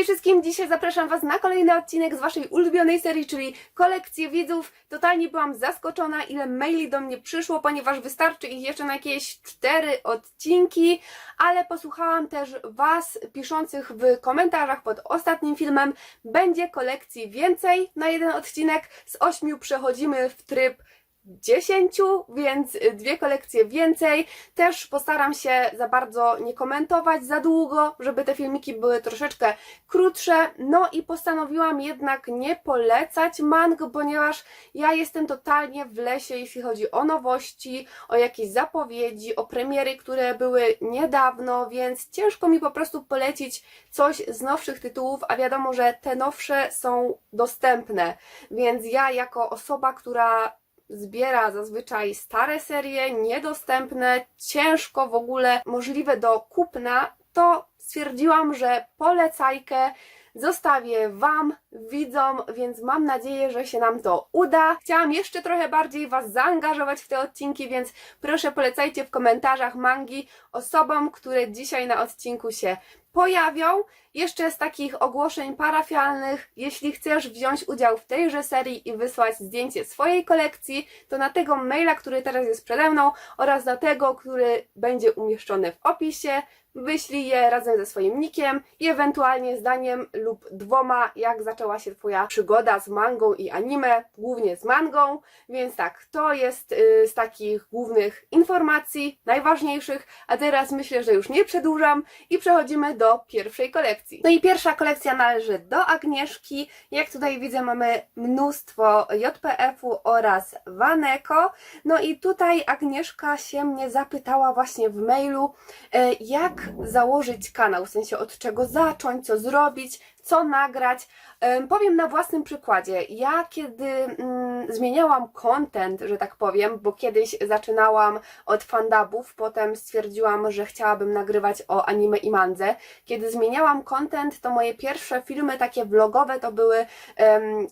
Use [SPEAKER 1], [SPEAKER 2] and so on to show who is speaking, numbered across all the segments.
[SPEAKER 1] Cześć wszystkim, dzisiaj zapraszam Was na kolejny odcinek z Waszej ulubionej serii, czyli kolekcję widzów. Totalnie byłam zaskoczona, ile maili do mnie przyszło, ponieważ wystarczy ich jeszcze na jakieś cztery odcinki, ale posłuchałam też Was piszących w komentarzach pod ostatnim filmem. Będzie kolekcji więcej na jeden odcinek, z ośmiu przechodzimy w tryb 10, więc dwie kolekcje więcej. Też postaram się za bardzo nie komentować za długo, żeby te filmiki były troszeczkę krótsze. No i postanowiłam jednak nie polecać mang, ponieważ ja jestem totalnie w lesie, jeśli chodzi o nowości, o jakieś zapowiedzi, o premiery, które były niedawno, więc ciężko mi po prostu polecić coś z nowszych tytułów, a wiadomo, że te nowsze są dostępne. Więc ja jako osoba, która zbiera zazwyczaj stare serie, niedostępne, ciężko w ogóle możliwe do kupna, to stwierdziłam, że polecajkę zostawię Wam, widzom, więc mam nadzieję, że się nam to uda. Chciałam jeszcze trochę bardziej Was zaangażować w te odcinki, więc proszę polecajcie w komentarzach mangi osobom, które dzisiaj na odcinku się pojawią. Jeszcze z takich ogłoszeń parafialnych, jeśli chcesz wziąć udział w tejże serii i wysłać zdjęcie swojej kolekcji, to na tego maila, który teraz jest przede mną oraz na tego, który będzie umieszczony w opisie, wyślij je razem ze swoim nickiem i ewentualnie zdaniem lub dwoma, jak zaczęła się Twoja przygoda z mangą i anime, głównie z mangą. Więc tak, to jest y, z takich głównych informacji, najważniejszych, a teraz myślę, że już nie przedłużam i przechodzimy do pierwszej kolekcji. No i pierwsza kolekcja należy do Agnieszki. Jak tutaj widzę, mamy mnóstwo JPF-u oraz Waneko. No i tutaj Agnieszka się mnie zapytała właśnie w mailu, e, jak założyć kanał, w sensie od czego zacząć, co zrobić, co nagrać. Em, Powiem na własnym przykładzie. Ja kiedy mm, zmieniałam content, że tak powiem, bo kiedyś zaczynałam od fandabów, potem stwierdziłam, że chciałabym nagrywać o anime i mandze. Kiedy zmieniałam content, to moje pierwsze filmy takie vlogowe to były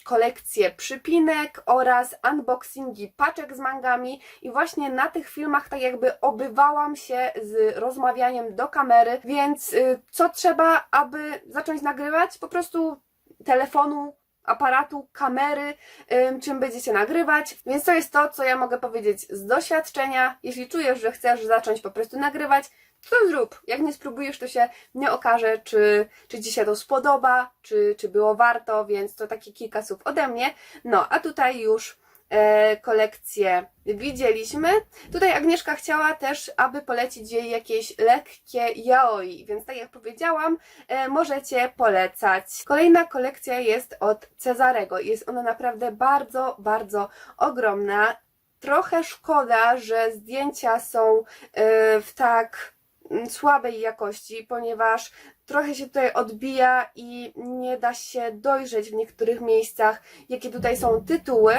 [SPEAKER 1] kolekcje przypinek oraz unboxingi paczek z mangami i właśnie na tych filmach tak jakby obywałam się z rozmawianiem do kamery, więc y, co trzeba, aby zacząć nagrywać? Po prostu telefonu, aparatu, kamery, ym, czym będziecie nagrywać. Więc to jest to, co ja mogę powiedzieć z doświadczenia. Jeśli czujesz, że chcesz zacząć po prostu nagrywać, to zrób. Jak nie spróbujesz, to się nie okaże, czy, czy Ci się to spodoba, czy, czy było warto, więc to takie kilka słów ode mnie. No, a tutaj już kolekcję widzieliśmy. Tutaj Agnieszka chciała też, aby polecić jej jakieś lekkie yaoi, więc tak jak powiedziałam, e, możecie polecać. Kolejna kolekcja jest od Cezarego. Jest ona naprawdę bardzo, bardzo ogromna. Trochę szkoda, że zdjęcia są e, w tak słabej jakości, ponieważ trochę się tutaj odbija i nie da się dojrzeć w niektórych miejscach, jakie tutaj są tytuły,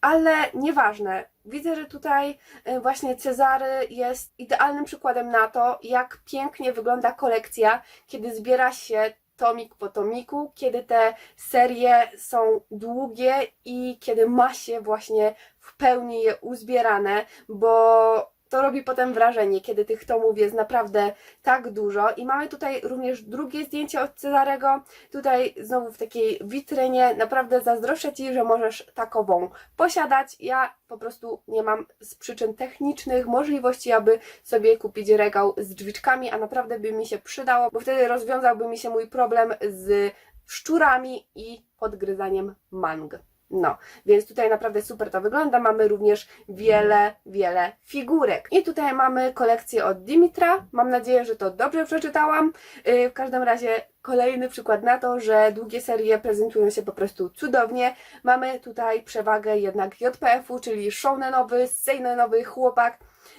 [SPEAKER 1] ale nieważne. Widzę, że tutaj e, właśnie Cezary jest idealnym przykładem na to, jak pięknie wygląda kolekcja, kiedy zbiera się tomik po tomiku, kiedy te serie są długie i kiedy ma się właśnie w pełni je uzbierane, bo to robi potem wrażenie, kiedy tych tomów jest naprawdę tak dużo. I mamy tutaj również drugie zdjęcie od Cezarego. Tutaj znowu w takiej witrynie. Naprawdę zazdroszczę Ci, że możesz takową posiadać. Ja po prostu nie mam z przyczyn technicznych możliwości, aby sobie kupić regał z drzwiczkami, a naprawdę by mi się przydało, bo wtedy rozwiązałby mi się mój problem z szczurami i podgryzaniem mang. No, więc tutaj naprawdę super to wygląda. Mamy również wiele, wiele figurek. I tutaj mamy kolekcję od Dimitra. Mam nadzieję, że to dobrze przeczytałam. Yy, W każdym razie kolejny przykład na to, że długie serie prezentują się po prostu cudownie. Mamy tutaj przewagę jednak JPF-u, czyli shounenowy, seinenowy chłopak,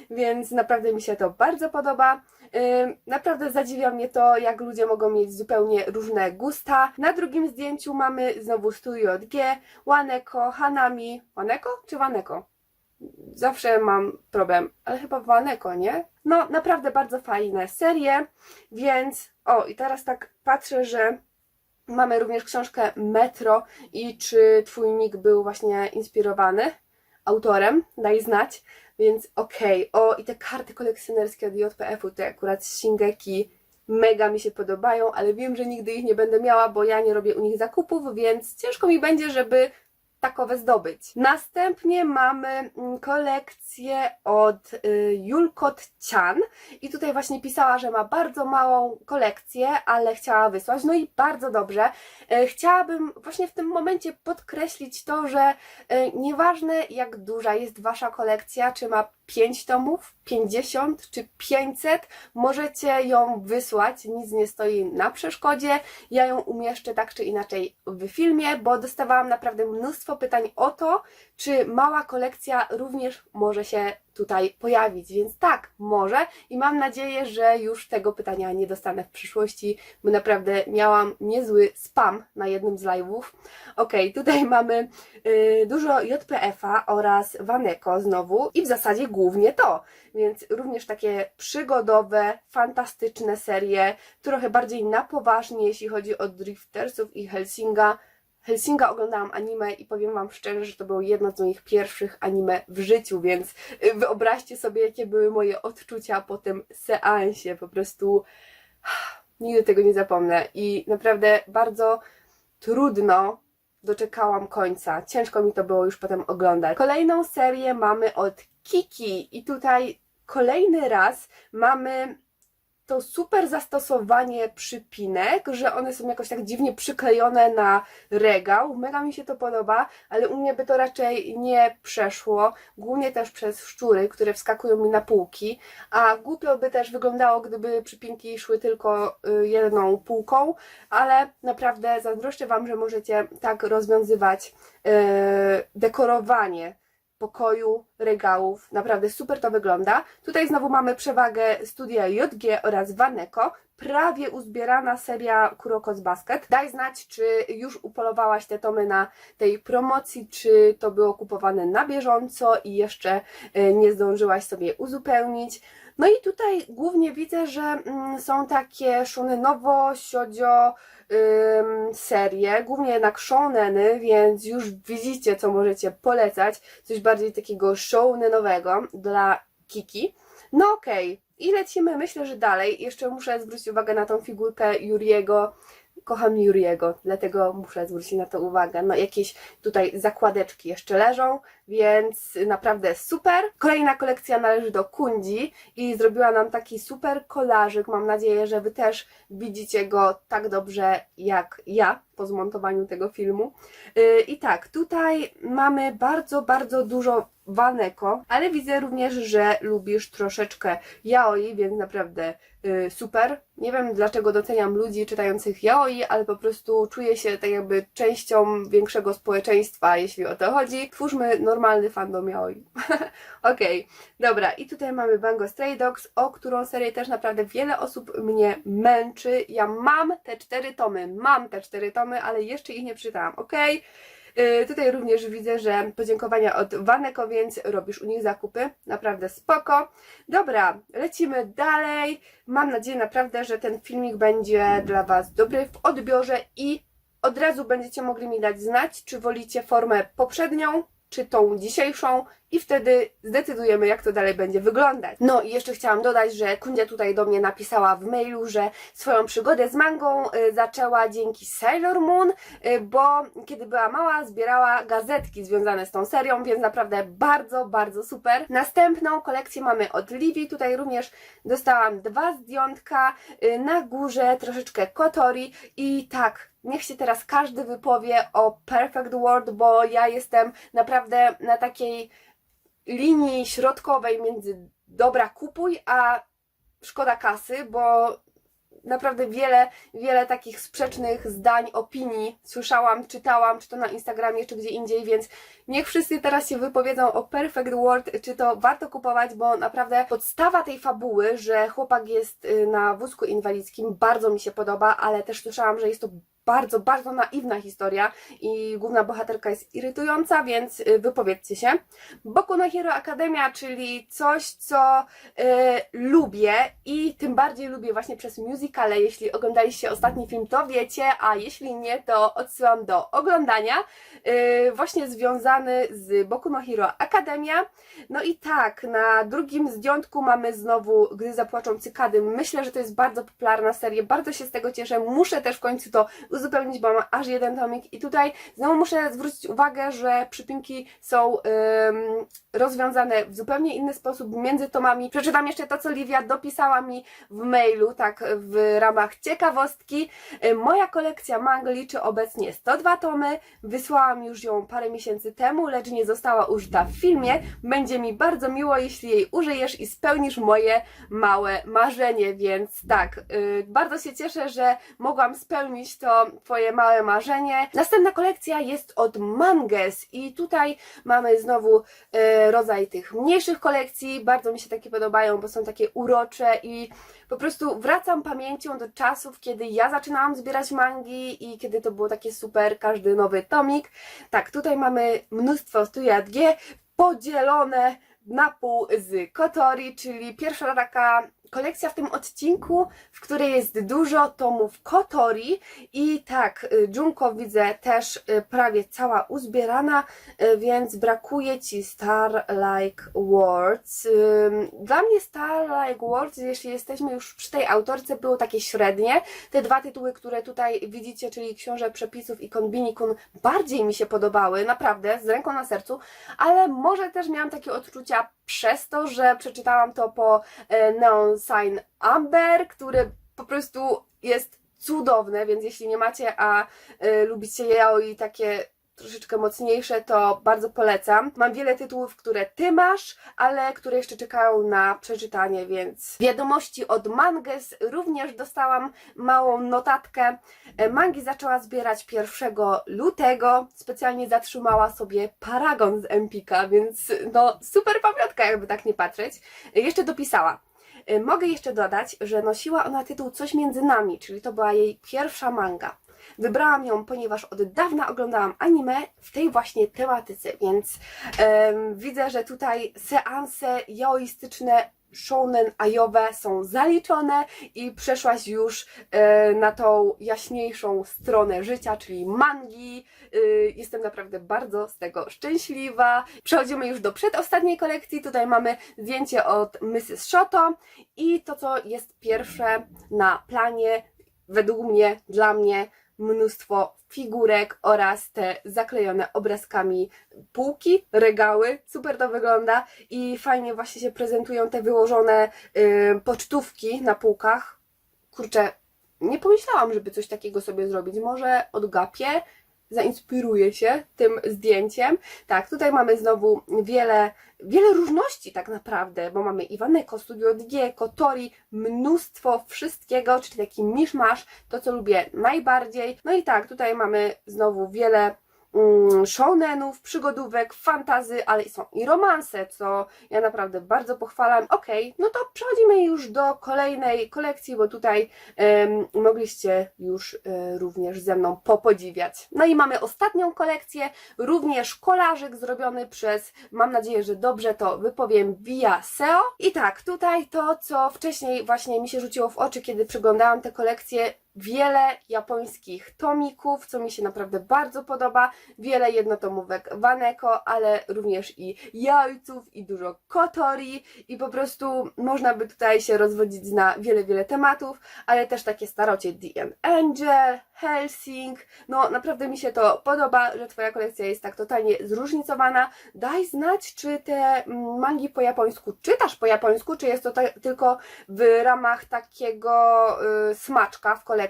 [SPEAKER 1] więc naprawdę mi się to bardzo podoba. Naprawdę zadziwia mnie to, jak ludzie mogą mieć zupełnie różne gusta. Na drugim zdjęciu mamy znowu Studio G, Waneko, Hanami. Waneko czy Waneko? Zawsze mam problem, ale chyba Waneko, nie? No, naprawdę bardzo fajne serie, więc... O, i teraz tak patrzę, że mamy również książkę Metro i czy Twój nick był właśnie inspirowany autorem, daj znać. Więc okej, o i te karty kolekcjonerskie od JPF-u, tutaj akurat Shingeki mega mi się podobają, ale wiem, że nigdy ich nie będę miała, bo ja nie robię u nich zakupów, więc ciężko mi będzie, żeby takowe zdobyć. Następnie mamy mm, kolekcję od y, Julkot Cian i tutaj właśnie pisała, że ma bardzo małą kolekcję, ale chciała wysłać. No i bardzo dobrze. E, Chciałabym właśnie w tym momencie podkreślić to, że e, nieważne jak duża jest Wasza kolekcja, czy ma 5 tomów, 50 czy 500, możecie ją wysłać, nic nie stoi na przeszkodzie. Ja ją umieszczę tak czy inaczej w filmie, bo dostawałam naprawdę mnóstwo pytań o to, czy mała kolekcja również może się tutaj pojawić. Więc tak, może i mam nadzieję, że już tego pytania nie dostanę w przyszłości, bo naprawdę miałam niezły spam na jednym z live'ów. Ok, tutaj mamy y, dużo JPF-a oraz Waneko znowu i w zasadzie głównie to, więc również takie przygodowe, fantastyczne serie, trochę bardziej na poważnie, jeśli chodzi o Driftersów i Helsinga. Helsinga oglądałam anime i powiem Wam szczerze, że to było jedno z moich pierwszych anime w życiu, więc y, wyobraźcie sobie, jakie były moje odczucia po tym seansie. Po prostu nigdy tego nie zapomnę i naprawdę bardzo trudno doczekałam końca. Ciężko mi to było już potem oglądać. Kolejną serię mamy od Kiki i tutaj kolejny raz mamy to super zastosowanie przypinek, że one są jakoś tak dziwnie przyklejone na regał. Mega mi się to podoba, ale u mnie by to raczej nie przeszło. Głównie też przez szczury, które wskakują mi na półki. A głupio by też wyglądało, gdyby przypinki szły tylko y, jedną półką, ale naprawdę zazdroszczę Wam, że możecie tak rozwiązywać y, dekorowanie pokoju, regałów. Naprawdę super to wygląda. Tutaj znowu mamy przewagę studia JG oraz Waneko. Prawie uzbierana seria Kuroko's Basket. Daj znać, czy już upolowałaś te tomy na tej promocji, czy to było kupowane na bieżąco i jeszcze e, nie zdążyłaś sobie uzupełnić. No i tutaj głównie widzę, że mm, są takie shonenowo, siodzio, serie, głównie jednak shoneny, więc już widzicie, co możecie polecać. Coś bardziej takiego shonenowego dla Kiki. No okej, i lecimy, myślę, że dalej. Jeszcze muszę zwrócić uwagę na tą figurkę Juriego. Kocham Juriego, dlatego muszę zwrócić na to uwagę. No jakieś tutaj zakładeczki jeszcze leżą, więc naprawdę super. Kolejna kolekcja należy do Kundzi i zrobiła nam taki super kolażyk. Mam nadzieję, że Wy też widzicie go tak dobrze jak ja po zmontowaniu tego filmu. Yy, I tak, tutaj mamy bardzo, bardzo dużo Waneko, ale widzę również, że lubisz troszeczkę yaoi, więc naprawdę yy, super. Nie wiem dlaczego doceniam ludzi czytających yaoi, ale po prostu czuję się tak jakby częścią większego społeczeństwa, jeśli o to chodzi. Twórzmy normalny fandom yaoi. Okej, dobra. I tutaj mamy Bango Stray Dogs, o którą serię też naprawdę wiele osób mnie męczy. Ja mam te cztery tomy, mam te cztery tomy, ale jeszcze ich nie przeczytałam? Yy, tutaj również widzę, że podziękowania od Waneko, więc robisz u nich zakupy. Naprawdę spoko. Dobra, lecimy dalej. Mam nadzieję naprawdę, że ten filmik będzie dla Was dobry w odbiorze i od razu będziecie mogli mi dać znać, czy wolicie formę poprzednią, czy tą dzisiejszą i wtedy zdecydujemy, jak to dalej będzie wyglądać. No i jeszcze chciałam dodać, że Kundzia tutaj do mnie napisała w mailu, że swoją przygodę z mangą y, zaczęła dzięki Sailor Moon, y, bo kiedy była mała, zbierała gazetki związane z tą serią, więc naprawdę bardzo, bardzo super. Następną kolekcję mamy od Livi, tutaj również dostałam dwa zdjątka, y, na górze troszeczkę Kotori i tak, Niech się teraz każdy wypowie o Perfect World, bo ja jestem naprawdę na takiej linii środkowej między dobra kupuj, a szkoda kasy, bo naprawdę wiele, wiele takich sprzecznych zdań, opinii słyszałam, czytałam, czy to na Instagramie, czy gdzie indziej, więc niech wszyscy teraz się wypowiedzą o Perfect World, czy to warto kupować, bo naprawdę podstawa tej fabuły, że chłopak jest y, na wózku inwalidzkim, bardzo mi się podoba, ale też słyszałam, że jest to bardzo, bardzo naiwna historia i główna bohaterka jest irytująca, więc y, wypowiedzcie się. Boku no Hero Academia, czyli coś, co y, lubię i tym bardziej lubię właśnie przez musicale. Jeśli oglądaliście ostatni film, to wiecie, a jeśli nie, to odsyłam do oglądania. Y, właśnie związany z Boku no Hero Academia. No i tak, na drugim zdjątku mamy znowu Gdy zapłaczą cykady. Myślę, że to jest bardzo popularna seria, bardzo się z tego cieszę. Muszę też w końcu to uzupełnić, bo mam aż jeden tomik i tutaj znowu muszę zwrócić uwagę, że przypinki są ym, rozwiązane w zupełnie inny sposób między tomami. Przeczytam jeszcze to, co Livia dopisała mi w mailu, tak w ramach ciekawostki. Y, Moja kolekcja mang liczy obecnie 102 tomy. Wysłałam już ją parę miesięcy temu, lecz nie została użyta w filmie. Będzie mi bardzo miło, jeśli jej użyjesz i spełnisz moje małe marzenie, więc tak, y, bardzo się cieszę, że mogłam spełnić to Twoje małe marzenie. Następna kolekcja jest od Manges i tutaj mamy znowu y, rodzaj tych mniejszych kolekcji. Bardzo mi się takie podobają, bo są takie urocze i po prostu wracam pamięcią do czasów, kiedy ja zaczynałam zbierać mangi i kiedy to było takie super, każdy nowy tomik. Tak, tutaj mamy mnóstwo studiat G podzielone na pół z Kotori, czyli pierwsza taka kolekcja w tym odcinku, w której jest dużo tomów Kotori i tak, y, Junko widzę też y, prawie cała uzbierana, y, więc brakuje Ci Star-like Words. Ym, Dla mnie Star-like Words, jeśli jesteśmy już przy tej autorce, było takie średnie. Te dwa tytuły, które tutaj widzicie, czyli Książę Przepisów i Konbinikun, bardziej mi się podobały, naprawdę, z ręką na sercu, ale może też miałam takie odczucia przez to, że przeczytałam to po e, Neon Sign Amber, które po prostu jest cudowne, więc jeśli nie macie, a e, lubicie yaoi takie troszeczkę mocniejsze, to bardzo polecam. Mam wiele tytułów, które ty masz, ale które jeszcze czekają na przeczytanie, więc wiadomości od Manges również dostałam małą notatkę. E, Mangi zaczęła zbierać 1 lutego, specjalnie zatrzymała sobie paragon z Empika, więc no super pamiątka, jakby tak nie patrzeć. E, Jeszcze dopisała. E, Mogę jeszcze dodać, że nosiła ona tytuł Coś między nami, czyli to była jej pierwsza manga. Wybrałam ją, ponieważ od dawna oglądałam anime w tej właśnie tematyce, więc em, widzę, że tutaj seanse jaoistyczne shonen ajowe są zaliczone i przeszłaś już e, na tą jaśniejszą stronę życia, czyli mangi. Y, Jestem naprawdę bardzo z tego szczęśliwa. Przechodzimy już do przedostatniej kolekcji. Tutaj mamy zdjęcie od Mrs. Shoto i to, co jest pierwsze na planie, według mnie, dla mnie, mnóstwo figurek oraz te zaklejone obrazkami półki, regały. Super to wygląda i fajnie właśnie się prezentują te wyłożone y, pocztówki na półkach. Kurczę, nie pomyślałam, żeby coś takiego sobie zrobić. Może odgapię, zainspiruję się tym zdjęciem. Tak, tutaj mamy znowu wiele, wiele różności tak naprawdę, bo mamy Iwaneko, Studio DG, Kotori, mnóstwo wszystkiego, czyli taki miszmasz, to co lubię najbardziej. No i tak, tutaj mamy znowu wiele shonenów, przygodówek, fantazy, ale są i romanse, co ja naprawdę bardzo pochwalam. Okej, no to przechodzimy już do kolejnej kolekcji, bo tutaj em, mogliście już e, również ze mną popodziwiać. No i mamy ostatnią kolekcję, również kolarzyk zrobiony przez, mam nadzieję, że dobrze to wypowiem, Via Seo. I tak, tutaj to, co wcześniej właśnie mi się rzuciło w oczy, kiedy przeglądałam tę kolekcję, wiele japońskich tomików, co mi się naprawdę bardzo podoba, wiele jednotomówek Waneko, ale również i jajców i dużo kotori i po prostu można by tutaj się rozwodzić na wiele, wiele tematów, ale też takie starocie End Angel, Helsing, no naprawdę mi się to podoba, że Twoja kolekcja jest tak totalnie zróżnicowana. Daj znać, czy te mm, mangi po japońsku czytasz po japońsku, czy jest to tylko w ramach takiego y, smaczka w kolekcji.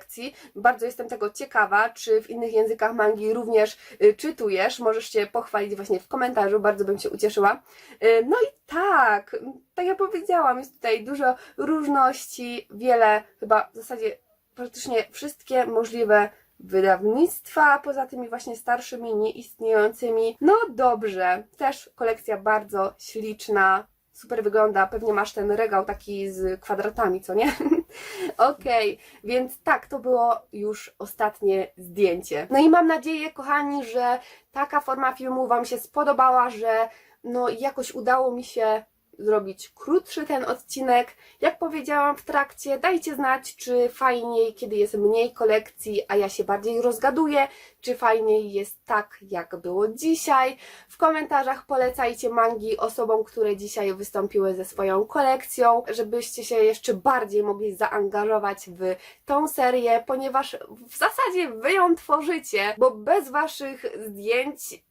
[SPEAKER 1] Bardzo jestem tego ciekawa, czy w innych językach mangi również y, czytujesz. Możesz się pochwalić właśnie w komentarzu, bardzo bym się ucieszyła. Y, no i tak, tak jak powiedziałam, jest tutaj dużo różności, wiele, chyba w zasadzie praktycznie wszystkie możliwe wydawnictwa, poza tymi właśnie starszymi, nieistniejącymi. No dobrze, też kolekcja bardzo śliczna, super wygląda. Pewnie masz ten regał taki z kwadratami, co nie? Okej, więc tak, to było już ostatnie zdjęcie. No i mam nadzieję, kochani, że taka forma filmu Wam się spodobała, że no jakoś udało mi się zrobić krótszy ten odcinek. Jak powiedziałam w trakcie, dajcie znać, czy fajniej, kiedy jest mniej kolekcji, a ja się bardziej rozgaduję, czy fajniej jest tak, jak było dzisiaj. W komentarzach polecajcie mangi osobom, które dzisiaj wystąpiły ze swoją kolekcją, żebyście się jeszcze bardziej mogli zaangażować w tą serię, ponieważ w zasadzie wy ją tworzycie, bo bez waszych zdjęć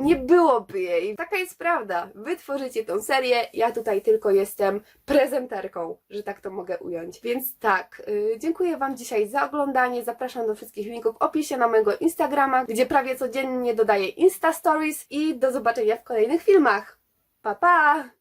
[SPEAKER 1] nie byłoby jej. Taka jest prawda. Wy tworzycie tą serię, ja tutaj tylko jestem prezenterką, że tak to mogę ująć. Więc tak, yy, dziękuję Wam dzisiaj za oglądanie. Zapraszam do wszystkich linków w opisie na mojego Instagrama, gdzie prawie codziennie dodaję Insta Stories i do zobaczenia w kolejnych filmach. Pa pa!